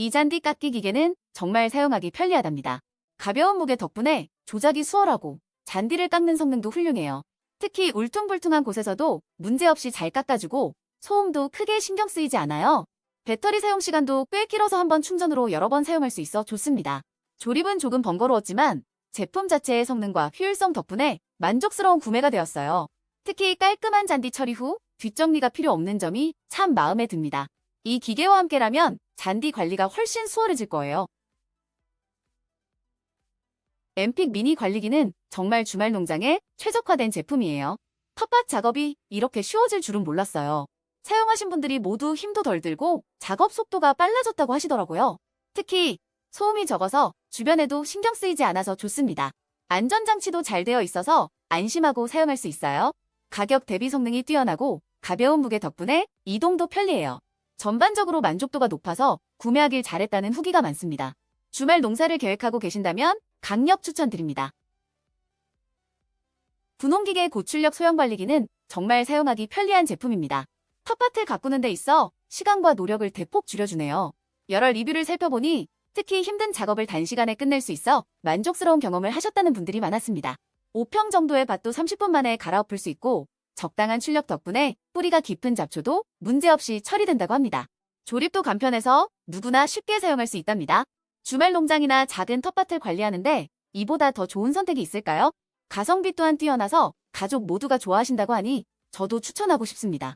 이 잔디 깎기 기계는 정말 사용하기 편리하답니다. 가벼운 무게 덕분에 조작이 수월하고 잔디를 깎는 성능도 훌륭해요. 특히 울퉁불퉁한 곳에서도 문제없이 잘 깎아주고 소음도 크게 신경 쓰이지 않아요. 배터리 사용 시간도 꽤 길어서 한 번 충전으로 여러 번 사용할 수 있어 좋습니다. 조립은 조금 번거로웠지만 제품 자체의 성능과 효율성 덕분에 만족스러운 구매가 되었어요. 특히 깔끔한 잔디 처리 후 뒷정리가 필요 없는 점이 참 마음에 듭니다. 이 기계와 함께라면 잔디 관리가 훨씬 수월해질 거예요. 엠픽 미니 관리기는 정말 주말 농장에 최적화된 제품이에요. 텃밭 작업이 이렇게 쉬워질 줄은 몰랐어요. 사용하신 분들이 모두 힘도 덜 들고 작업 속도가 빨라졌다고 하시더라고요. 특히 소음이 적어서 주변에도 신경 쓰이지 않아서 좋습니다. 안전장치도 잘 되어 있어서 안심하고 사용할 수 있어요. 가격 대비 성능이 뛰어나고 가벼운 무게 덕분에 이동도 편리해요. 전반적으로 만족도가 높아서 구매하길 잘했다는 후기가 많습니다. 주말 농사를 계획하고 계신다면 강력 추천드립니다. 분홍기계 고출력 소형관리기는 정말 사용하기 편리한 제품입니다. 텃밭을 가꾸는 데 있어 시간과 노력을 대폭 줄여주네요. 여러 리뷰를 살펴보니 특히 힘든 작업을 단시간에 끝낼 수 있어 만족스러운 경험을 하셨다는 분들이 많았습니다. 5평 정도의 밭도 30분 만에 갈아엎을 수 있고 적당한 출력 덕분에 뿌리가 깊은 잡초도 문제없이 처리된다고 합니다. 조립도 간편해서 누구나 쉽게 사용할 수 있답니다. 주말 농장이나 작은 텃밭을 관리하는데 이보다 더 좋은 선택이 있을까요? 가성비 또한 뛰어나서 가족 모두가 좋아하신다고 하니 저도 추천하고 싶습니다.